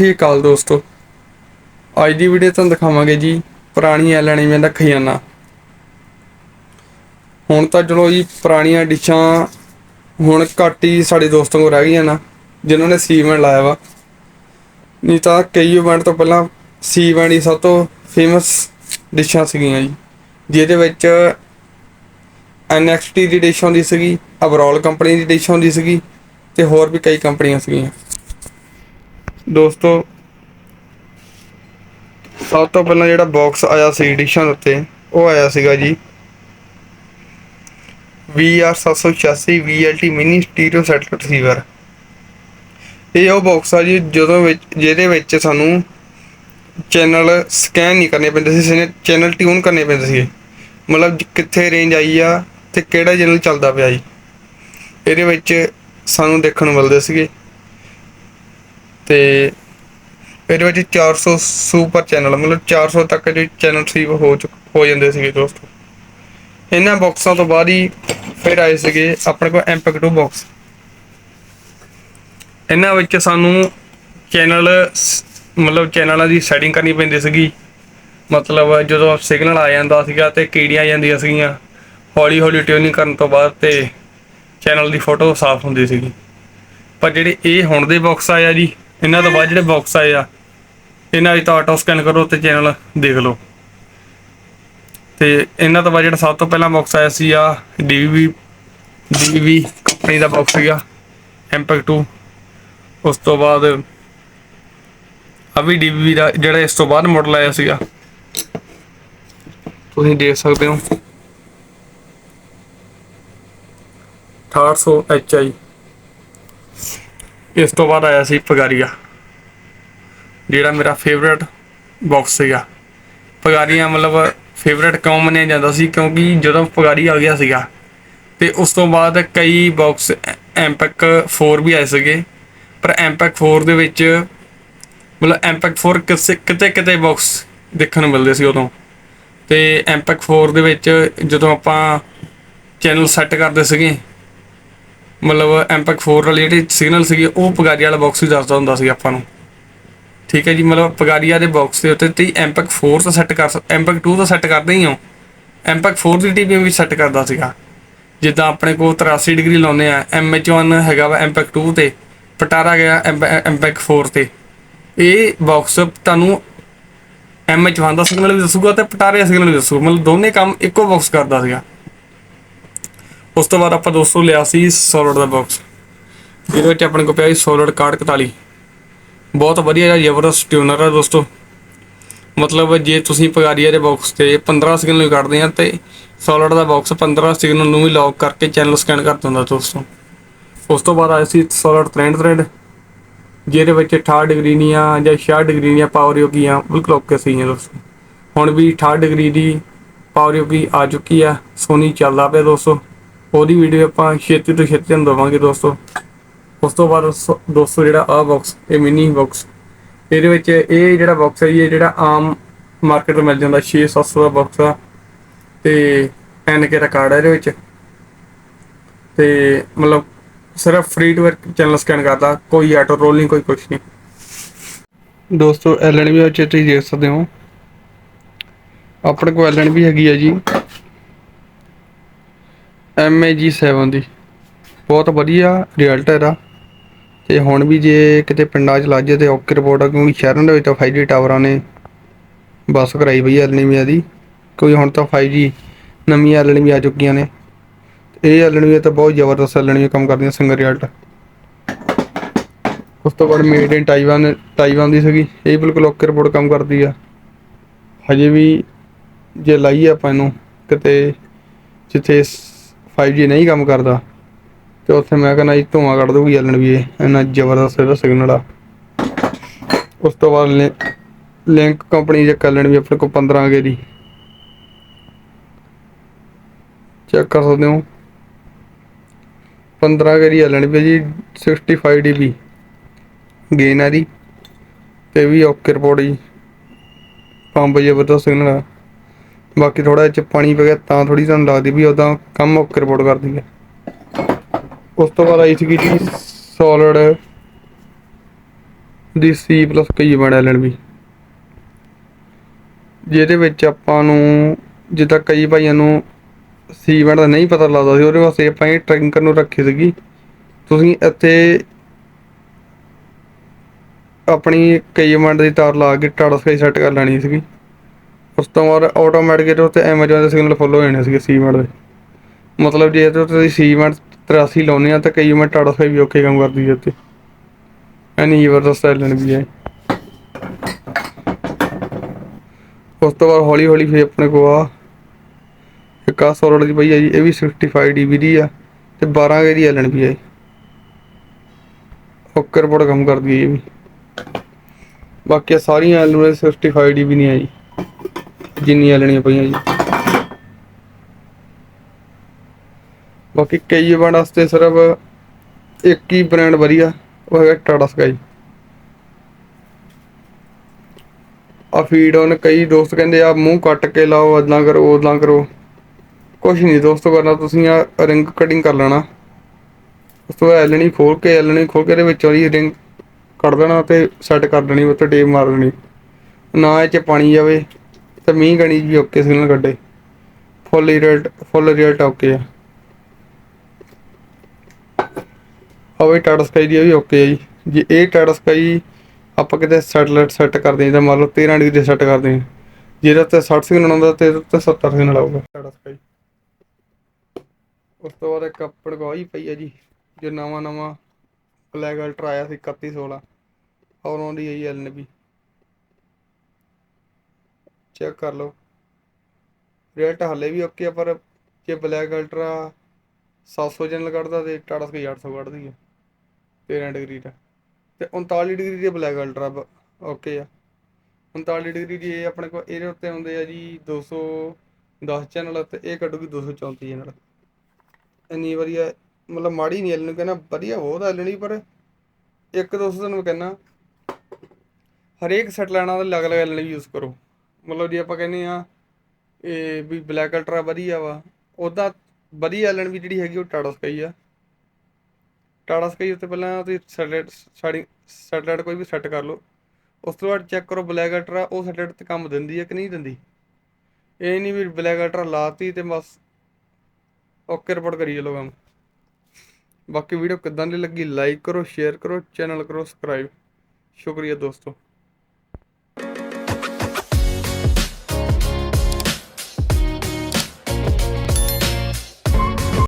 ਸ਼੍ਰੀ ਅਕਾਲ ਦੋਸਤੋ। ਅੱਜ ਦੀ ਵੀਡੀਓ ਤੁਹਾਨੂੰ ਦਿਖਾਵਾਂਗੇ ਜੀ ਪੁਰਾਣੀ ਐਲਐਨਐਮ ਦਾ ਖਜ਼ਾਨਾ। ਹੁਣ ਤਾਂ ਚਲੋ ਜੀ ਪੁਰਾਣੀਆਂ ਡਿਸ਼ਾਂ ਹੁਣ ਘੱਟ ਹੀ ਸਾਡੇ ਦੋਸਤਾਂ ਕੋਲ ਰਹਿ ਗਈਆਂ ਨਾ, ਜਿਨ੍ਹਾਂ ਨੇ ਸੀਵੈਂਟ ਲਾਇਆ ਵਾ। ਨਹੀਂ ਤਾਂ ਕਈ ਇਵੈਂਟ ਤੋਂ ਪਹਿਲਾਂ ਸੀਵੈਂਟ ਹੀ ਸਭ ਤੋਂ ਫੇਮਸ ਡਿਸ਼ਾਂ ਸੀਗੀਆਂ ਜੀ, ਜਿਹਦੇ ਵਿੱਚ ਐਨਐਕਸਟੀ ਦੀ ਡਿਸ਼ ਹੁੰਦੀ ਸੀਗੀ ਅਬਰੋਲ ਕੰਪਨੀ ਦੀ ਡਿਸ਼ ਹੁੰਦੀ ਸੀਗੀ, ਤੇ ਹੋਰ ਵੀ ਕਈ ਕੰਪਨੀਆਂ ਸੀਗੀਆਂ। ਦੋਸਤੋ, ਸਭ ਤੋਂ ਪਹਿਲਾਂ ਜਿਹੜਾ ਬਾਕਸ ਆਇਆ ਸੀ ਡਿਸ਼ਾਂ ਦੇ ਉੱਤੇ, ਉਹ ਆਇਆ ਸੀਗਾ ਜੀ VR786 VLT mini stereo set receiver ਇਹ ਉਹ ਬਾਕਸ ਆ ਜੀ ਜਦੋਂ ਵਿੱਚ, ਜਿਹਦੇ ਵਿੱਚ ਸਾਨੂੰ ਚੈਨਲ ਸਕੈਨ ਨਹੀਂ ਕਰਨੇ ਪੈਂਦੇ ਸੀ ਚੈਨਲ ਟਿਊਨ ਕਰਨੇ ਪੈਂਦੇ ਸੀ ਮਤਲਬ ਕਿੱਥੇ ਰੇਂਜ ਆਈ ਆ ਤੇ ਕਿਹੜਾ ਚੈਨਲ ਚੱਲਦਾ ਪਿਆ ਜੀ। ਇਹਦੇ ਵਿੱਚ ਸਾਨੂੰ ਦੇਖਣ ਨੂੰ ਮਿਲਦੇ ਸੀਗੇ। ਤੇ ਇਹਦੇ ਵਿੱਚ 400 ਸੁਪਰ ਚੈਨਲ, ਮਤਲਬ 400 ਤੱਕ ਜਿਹੜੇ ਚੈਨਲ ਸੀ ਹੋ ਚੁੱਕ, ਹੋ ਜਾਂਦੇ ਸੀਗੇ ਦੋਸਤੋ। ਇਹਨਾਂ ਬਾਕਸਾਂ ਤੋਂ ਬਾਅਦ ਹੀ ਫਿਰ ਆਏ ਸੀਗੇ ਆਪਣੇ ਕੋਲ ਐਮਪੈਕਟ 2 ਬਾਕਸ ਇਹਨਾਂ ਵਿੱਚ ਸਾਨੂੰ ਚੈਨਲ ਮਤਲਬ ਚੈਨਲਾਂ ਦੀ ਸੈਟਿੰਗ ਕਰਨੀ ਪੈਂਦੀ ਸੀਗੀ। ਮਤਲਬ ਜਦੋਂ ਸਿਗਨਲ ਆ ਜਾਂਦਾ ਸੀਗਾ ਤੇ ਕੀੜੀਆਂ ਆ ਜਾਂਦੀਆਂ ਸੀਗੀਆਂ। ਹੌਲੀ ਹੌਲੀ ਟਿਊਨਿੰਗ ਕਰਨ ਤੋਂ ਬਾਅਦ ਤੇ ਚੈਨਲ ਦੀ ਫੋਟੋ ਸਾਫ਼ ਹੁੰਦੀ ਸੀਗੀ। ਪਰ ਜਿਹੜੇ ਇਹ ਹੁਣ ਦੇ ਬਾਕਸ ਆਇਆ ਜੀ ਇਹਨਾਂ ਤੋਂ ਬਾਅਦ ਜਿਹੜੇ ਬਾਕਸ ਆਏ ਆ, ਇਹਨਾਂ ਵਿੱਚ ਤਾਂ ਆਟੋ ਸਕੈਨ ਕਰੋ ਤੇ ਚੈਨਲ ਦੇਖ ਲਓ। ਤੇ ਇਹਨਾਂ ਤੋਂ ਬਾਅਦ ਜਿਹੜਾ ਸਭ ਤੋਂ ਪਹਿਲਾਂ ਬਾਕਸ ਆਇਆ ਸੀ ਆ ਡੀਵੀ ਡੀਵੀ ਕੰਪਨੀ ਦਾ ਬਾਕਸ ਸੀਗਾ ਇੰਪੈਕਟ 2 ਉਸ ਤੋਂ ਬਾਅਦ ਆ ਵੀ ਡੀਵੀ ਦਾ ਜਿਹੜਾ ਇਸ ਤੋਂ ਬਾਅਦ ਮਾਡਲ ਆਇਆ ਸੀਗਾ। ਤੁਸੀਂ ਦੇਖ ਸਕਦੇ ਹੋ। 800 HI ਇਸ ਤੋਂ ਬਾਅਦ ਆਇਆ ਸੀ ਪਗਾਰੀਆ, ਜਿਹੜਾ ਮੇਰਾ ਫੇਵਰਟ ਬਾਕਸ ਸੀਗਾ। ਪਗਾਰੀਆ ਮਤਲਬ ਫੇਵਰਟ ਕਿਉਂ ਮੰਨਿਆ ਜਾਂਦਾ ਸੀ? ਕਿਉਂਕਿ ਜਦੋਂ ਪਗਾਰੀ ਆ ਗਿਆ ਸੀਗਾ, ਤੇ ਉਸ ਤੋਂ ਬਾਅਦ ਕਈ ਬਾਕਸ ਐਮਪੈਕ 4 ਵੀ ਆਏ ਸੀਗੇ। ਪਰ ਐਮਪੈਕ 4 ਦੇ ਵਿੱਚ ਮਤਲਬ ਐਮਪੈਕ 4 ਕਿਸੇ, ਕਿਤੇ ਕਿਤੇ ਬਾਕਸ ਦੇਖਣ ਨੂੰ ਮਿਲਦੇ ਸੀ ਉਦੋਂ। ਤੇ ਐਮਪੈਕ 4 ਦੇ ਵਿੱਚ ਜਦੋਂ ਆਪਾਂ ਚੈਨਲ ਸੈੱਟ ਕਰਦੇ ਸੀਗੇ ਮਤਲਬ ਐਮਪੈਕ 4 ਵਾਲੇ ਜਿਹੜੇ ਸਿਗਨਲ ਸੀਗੇ, ਉਹ ਪਗਾਰੀ ਵਾਲਾ ਬਾਕਸ ਹੀ ਦੱਸਦਾ ਹੁੰਦਾ ਸੀ ਆਪਾਂ ਨੂੰ। ਠੀਕ ਹੈ ਜੀ, ਮਤਲਬ ਪਗਾਰੀਆ ਦੇ ਬਾਕਸ ਦੇ ਉੱਤੇ ਤੇ ਐਮਪੈਕ 4 ਤਾਂ ਸੈੱਟ ਕਰ ਐਮਪੈਕ 2 ਤਾਂ ਸੈੱਟ ਕਰਦੇ ਹੀ ਹੋ। ਐਮਪੈਕ 4 ਦੀ ਟੀਪੀ ਵੀ ਸੈੱਟ ਕਰਦਾ ਸੀਗਾ। ਜਿੱਦਾਂ ਆਪਣੇ ਕੋਲ 83 ਡਿਗਰੀ ਲਾਉਨੇ ਆ MH1 ਹੈਗਾ ਵਾ ਐਮਪੈਕ 2 ਤੇ, ਪਟਾਰਾ ਗਿਆ ਐਮਪੈਕ 4 ਤੇ। ਇਹ ਬਾਕਸ ਤੁਹਾਨੂੰ MH1 ਦਾ ਸਿਗਨਲ ਵੀ ਦੱਸੂਗਾ ਤੇ ਪਟਾਰੇ ਦਾ ਸਿਗਨਲ ਵੀ ਦੱਸੂਗਾ। ਮਤਲਬ ਦੋਨੇ ਕੰਮ ਇੱਕੋ ਬਾਕਸ ਕਰਦਾ ਸੀਗਾ। ਉਸ ਤੋਂ ਬਾਅਦ ਆਪਾਂ ਦੋਸਤੋ ਲਿਆ ਸੀ ਸੋਲਿਡ ਦਾ ਬਾਕਸ ਜਿਹਦੇ ਵਿੱਚ ਆਪਣੇ ਕੋਲ ਪਿਆ ਸੀ ਸੋਲਿਡ ਕਾਰਡ 41 ਬਹੁਤ ਵਧੀਆ ਜ਼ਬਰਦਸਤ ਟਿਊਨਰ ਹੈ ਦੋਸਤੋ। ਮਤਲਬ ਜੇ ਤੁਸੀਂ ਪਗਾਰੀਆ ਦੇ ਬਾਕਸ ਤੇ 15 ਸਿਗਨਲ ਵੀ ਕੱਢਦੇ ਆ ਤੇ ਸੋਲਿਡ ਦਾ ਬਾਕਸ 15 ਸਿਗਨਲ ਨੂੰ ਵੀ ਲੌਕ ਕਰਕੇ ਚੈਨਲ ਸਕੈਨ ਕਰ ਦਿੰਦਾ ਦੋਸਤੋ। ਉਸ ਤੋਂ ਬਾਅਦ ਆਇਆ ਸੀ ਸੋਲਿਡ ਥ੍ਰੈਡ ਥ੍ਰੈਡ ਜਿਹਦੇ ਵਿੱਚ 68 ਡਿਗਰੀ ਦੀਆਂ ਜਾਂ 66 ਡਿਗਰੀ ਦੀਆਂ ਪਾਵਰ ਯੋਗੀਆਂ ਬਿਲਕੁਲ ਓਕੇ ਸੀਗੀਆਂ ਦੋਸਤੋ। ਹੁਣ ਵੀ 68 ਡਿਗਰੀ ਦੀ ਪਾਵਰ ਯੋਗੀ ਆ ਚੁੱਕੀ ਆ, ਸੋਨੀ ਚੱਲਦਾ ਪਿਆ ਦੋਸਤੋ। ਉਹਦੀ ਵੀਡੀਓ ਆਪਾਂ ਛੇਤੀ ਤੋਂ ਛੇਤੀ ਤੁਹਾਨੂੰ ਦਵਾਂਗੇ ਦੋਸਤੋ। ਉਸ ਤੋਂ ਬਾਅਦ ਦੋਸਤੋ ਜਿਹੜਾ ਆ ਬਾਕਸ ਇਹ ਮਿਨੀ ਬਾਕਸ ਇਹਦੇ ਵਿੱਚ ਇਹ ਜਿਹੜਾ ਬਾਕਸ ਹੈ ਜੀ, ਇਹ ਜਿਹੜਾ ਆਮ ਮਾਰਕੀਟ ਤੋਂ ਮਿਲ ਜਾਂਦਾ 6-700 ਦਾ ਬਾਕਸ ਆ ਤੇ ਐਨਕੇ ਕੇ ਰਿਕਾਰਡ ਹੈ ਇਹਦੇ ਵਿੱਚ। ਤੇ ਮਤਲਬ ਸਿਰਫ ਫ੍ਰੀ ਟੂ ਚੈਨਲ ਸਕੈਨ ਕਰਦਾ ਕੋਈ ਆਟੋ ਰੋਲ ਨਹੀਂ ਕੋਈ ਕੁਛ ਨਹੀਂ। ਦੋਸਤੋ ਐਲਐਨ ਵੀ ਵਿੱਚ ਤੁਸੀਂ ਦੇਖ ਸਕਦੇ ਹੋ। ਆਪਣੇ ਕੋਲ ਐਲਐਨ ਵੀ ਹੈਗੀ ਹੈ ਜੀ। MAG7 ਦੀ। ਬਹੁਤ ਵਧੀਆ ਰਿਜ਼ਲਟ ਇਹਦਾ। ਤੇ ਹੁਣ ਵੀ ਜੇ ਕਿਤੇ ਪਿੰਡਾਂ 'ਚ ਲੱਜ ਜੇ ਤੇ ਔਕੇ ਰਿਪੋਰਟ ਆ, ਕਿਉਂਕਿ ਸ਼ਹਿਰਾਂ ਦੇ ਵਿੱਚ ਤਾਂ 5G ਟਾਵਰਾਂ ਨੇ। ਬਸ ਕਰਾਈ ਪਈ ਐਲਐਨਵੀਆ ਦੀ। ਕੋਈ ਹੁਣ ਤਾਂ 5G ਨਵੀਆਂ ਐਲਐਨਵੀ ਆ ਚੁੱਕੀਆਂ ਨੇ। ਇਹ ਐਲਐਨਵੀ ਤਾਂ ਬਹੁਤ ਜ਼ਬਰਦਸਤ ਐਲਐਨਵੀ ਕੰਮ ਕਰਦੀਆਂ ਸਿੰਗਲ ਰਿਜ਼ਲਟ ਉਸ ਤੋਂ ਬਾਅਦ ਮੇਡ ਇਨ ਟਾਈਵਾਨ ਟਾਈਵਾਨ ਦੀ ਸੀਗੀ। ਇਹ ਬਿਲਕੁਲ ਓਕੇ ਰਿਪੋਰਟ ਕੰਮ ਕਰਦੀ ਆ। ਹਜੇ ਵੀ ਜੇ ਲਾਈਏ ਆਪਾਂ ਇਹਨੂੰ, ਕਿਤੇ ਜਿੱਥੇ 5G ਨਹੀਂ ਕੰਮ ਕਰਦਾ। ਤੇ ਉੱਥੇ ਮੈਂ ਕਹਿੰਦਾ ਜੀ ਧੂਆਂ ਕੱਢ ਦੂਗੀ ਐਲਣ ਵੀ ਇਹ ਇੰਨਾ ਜ਼ਬਰਦਸਤ ਇਹਦਾ ਸਿਗਨਲ ਆ। ਉਸ ਤੋਂ ਬਾਅਦ ਲਿੰਕ ਕੰਪਨੀ ਦੇ ਕੱਲਣ ਵੀ ਆਪਣੇ ਕੋਲ 15 ਗੇ ਦੀ। ਚੈੱਕ ਕਰ ਸਕਦੇ ਹੋ। 15 ਗੇ ਦੀ ਐਲਣ ਵੀ ਜੀ 65 dB ਗੇਨ ਆ ਦੀ ਤੇ ਵੀ ਓਕੇ ਰਿਪੋਰਟ ਜੀ। ਪੰਪ ਜ਼ਬਰਦਸਤ ਸਿਗਨਲ ਆ। ਬਾਕੀ ਥੋੜਾ ਜਿਹਾ ਪਾਣੀ ਪੈ ਗਿਆ ਤਾਂ ਥੋੜੀ ਤੁਹਾਨੂੰ ਲੱਗਦੀ ਵੀ ਉਦਾਂ ਕੰਮ ਓਕੇ ਰਿਪੋਰਟ ਕਰਦੀ ਹੈ। ਉਸ ਤੋਂ ਬਾਅਦ ਆਈ ਸੀਗੀ ਜੀ ਸੋਲਿਡ ਦੀ ਸੀ ਕਈ ਬਣ ਐਲਐਨਬੀ ਜਿਹਦੇ ਵਿੱਚ ਆਪਾਂ ਨੂੰ ਜਿੱਦਾਂ ਕਈ ਭਾਈਆਂ ਨੂੰ ਸੀ ਬੈਂਡ ਦਾ ਨਹੀਂ ਪਤਾ ਲੱਗਦਾ ਸੀ, ਉਹਦੇ ਵਾਸਤੇ ਆਪਾਂ ਇਹ ਟ੍ਰਿੰਕਰ ਨੂੰ ਰੱਖੀ ਸੀਗੀ। ਤੁਸੀਂ ਇੱਥੇ ਆਪਣੀ ਕਈ ਬੈਂਡ ਦੀ ਤਾਰ ਲਾ ਕੇ ਟਾਟਾ ਸਕਾਈ ਸੈੱਟ ਕਰ ਲੈਣੀ ਸੀਗੀ। ਉਸ ਤੋਂ ਬਾਅਦ ਆਟੋਮੈਟਿਕ ਇਹਦੇ ਉੱਤੇ ਐਮਾਜ਼ੋਨ ਦੇ ਸਿਗਨਲ ਫੁੱਲ ਹੋ ਜਾਣੇ ਸੀਗੇ ਸੀ ਦੇ। ਮਤਲਬ ਜੇ ਇਹਦੇ ਉੱਤੇ ਤੁਸੀਂ ਸੀ 83 ਲਾਉਂਦੇ ਆ ਤਾਂ ਕਈ ਬੈਂਡ ਟਾਟਾ ਵੀ ਓਕੇ ਕੰਮ ਕਰਦੀ ਹੈ ਉੱਤੇ ਐਨੀ ਜ਼ਬਰਦਸਤ ਐਲਨ ਵੀ ਹੈ। ਉਸ ਤੋਂ ਬਾਅਦ ਹੌਲੀ ਹੌਲੀ ਫਿਰ ਆਪਣੇ ਕੋ ਆ। ਇੱਕ ਆ ਸੋਲਡ ਦੀ ਪਈ ਹੈ ਜੀ, ਇਹ ਵੀ 65 dB ਦੀ ਆ ਤੇ 12 ਕੇ ਦੀ ਐਲਨ ਵੀ ਹੈ। ਓਕਰ ਬੜਾ ਕੰਮ ਕਰਦੀ ਹੈ ਇਹ ਵੀ। ਬਾਕੀ ਸਾਰੀਆਂ ਐਲਨ 65 dB ਨਹੀਂ ਆ ਜੀ। ਜਿੰਨੀਆਂ ਲੈਣੀਆਂ ਪਈਆਂ ਜੀ। ਬਾਕੀ ਕਈ ਬਣ ਵਾਸਤੇ ਸਿਰਫ ਇੱਕ ਹੀ ਬ੍ਰਾਂਡ ਵਧੀਆ, ਉਹ ਹੈਗਾ ਟਾਟਾ ਸਕਾਈ ਆ ਫੀਡ ਉਹਨੇ ਕਈ ਦੋਸਤ ਕਹਿੰਦੇ ਆ, ਮੂੰਹ ਕੱਟ ਕੇ ਲਾਓ ਇਦਾਂ ਕਰੋ ਉਦਾਂ ਕਰੋ। ਕੁਛ ਨਹੀਂ ਦੋਸਤੋ ਕਰਨਾ, ਤੁਸੀਂ ਆ ਰਿੰਗ ਕਟਿੰਗ ਕਰ ਲੈਣਾ। ਉਸ ਤੋਂ ਬਾਅਦ ਐਲਣੀ ਖੋਲ ਕੇ ਐਲਣੀ ਖੋਲ ਕੇ ਇਹਦੇ ਵਿੱਚੋਂ ਦੀ ਰਿੰਗ ਕੱਢ ਦੇਣਾ ਤੇ ਸੈੱਟ ਕਰ ਦੇਣੀ, ਉੱਤੇ ਟੇਪ ਮਾਰ ਦੇਣੀ। ਨਾ ਇਹ ਚ ਪਾਣੀ ਜਾਵੇ। ਤੇ ਮੀਂਹ ਗਣੀ ਜੀ ਓਕੇ ਸਿਗਨਲ ਕੱਢੇ full result full result okay ਆ। ਹੋਵੇ ਟਾਟਾ ਸਕਾਈ ਦੀ ਵੀ ਓਕੇ ਆ ਜੀ। ਜੇ ਇਹ ਟਾਟਾ ਸਕਾਈ ਆਪਾਂ ਕਿਤੇ ਸੈਟਲਾਈਟ ਸੈੱਟ ਕਰਦੇ ਹਾਂ ਤਾਂ ਮੰਨ ਲਓ 13 ਡਿਗਰੀ ਸੈੱਟ ਕਰਦੇ ਹਾਂ ਜਿਹਦੇ ਉੱਤੇ 60 ਸਿਗਨਲ ਆਉਂਦਾ ਤੇ ਇਹਦੇ ਉੱਤੇ 70 ਸਿਗਨਲ ਆਊਗਾ ਟਾਟਾ ਸਕਾਈ। ਉਸ ਤੋਂ ਬਾਅਦ ਇੱਕ ਆਪਣ ਪਈ ਆ ਜੀ, ਜੋ ਨਵਾਂ ਨਵਾਂ ਬਲੈਕ ਅਲਟਰਾ ਆਇਆ ਸੀ 3116 ਔਰ ਉਹਦੀ ਆਈ ਐਲਨਬੀ ਚੈੱਕ ਕਰ ਲਓ। ਰਿਜ਼ਲਟ ਹਲੇ ਵੀ ਓਕੇ ਆ, ਪਰ ਜੇ ਬਲੈਕ ਅਲਟਰਾ 700 ਜਨਰਲ ਕੱਢਦਾ ਤੇ ਟਾਟਾ ਸਕਾਈ 800 ਕੱਢਦੀ ਆ। 13 ਡਿਗਰੀ ਦਾ। ਤੇ 39 ਡਿਗਰੀ ਦੀ ਬਲੈਕ ਅਲਟਰਾ ਓਕੇ ਆ। 39 ਡਿਗਰੀ ਦੀ ਇਹ ਆਪਣੇ ਕੋਲ ਇਹਦੇ ਉੱਤੇ ਆਉਂਦੇ ਆ ਜੀ 210 ਚੈਨਲ ਤੇ ਇਹ ਕੱਢੂਗੀ 234 ਚੈਨਲ ਇੰਨੀ ਵਧੀਆ, ਮਤਲਬ ਮਾੜੀ ਨਹੀਂ ਐਲਨ ਕਹਿੰਦਾ ਵਧੀਆ ਬਹੁਤ ਐਲਨ ਪਰ ਇੱਕ ਦੋਸਤ ਤੁਹਾਨੂੰ ਕਹਿੰਦਾ ਹਰੇਕ ਸੈਟ ਲੈਣਾ ਤਾਂ ਅਲੱਗ ਅਲੱਗ ਐਲਨ ਯੂਜ਼ ਕਰੋ। ਮਤਲਬ ਜੇ ਆਪਾਂ ਕਹਿੰਦੇ ਆ ਇਹ ਵੀ ਬਲੈਕ ਅਲਟਰਾ ਵਧੀਆ ਵਾ, ਉਹਦਾ ਵਧੀਆ ਐਲਨ ਵੀ ਜਿਹੜੀ ਹੈਗੀ ਉਹ ਟਾਟਾ ਸਕਾਈ ਆ। ਟਾਟਾ ਸਕਾਈ ਉੱਤੇ ਪਹਿਲਾਂ ਤੁਸੀਂ ਸੈਟਲਾਈਟ ਸਾਡੀ ਸੈਟਲਾਈਟ ਕੋਈ ਵੀ ਸੈੱਟ ਕਰ ਲਓ, ਉਸ ਤੋਂ ਬਾਅਦ ਚੈੱਕ ਕਰੋ ਬਲੈਕ ਅਲਟਰਾ ਉਹ ਸੈਟਲਾਈਟ ਤੇ ਕੰਮ ਦਿੰਦੀ ਹੈ ਕਿ ਨਹੀਂ ਦਿੰਦੀ। ਇਹ ਨਹੀਂ ਵੀ ਬਲੈਕ ਅਲਟਰਾ ਲਾਤੀ ਤੇ ਬਸ ਓਕੇ ਰਿਪੋਰਟ ਕਰੀ ਚਲੋ ਕੰਮ। ਬਾਕੀ ਵੀਡੀਓ ਕਿੱਦਾਂ ਦੀ ਲੱਗੀ ਲਾਈਕ ਕਰੋ ਸ਼ੇਅਰ ਕਰੋ ਚੈਨਲ ਕਰੋ ਸਬਸਕ੍ਰਾਈਬ ਸ਼ੁਕਰੀਆ ਦੋਸਤੋ।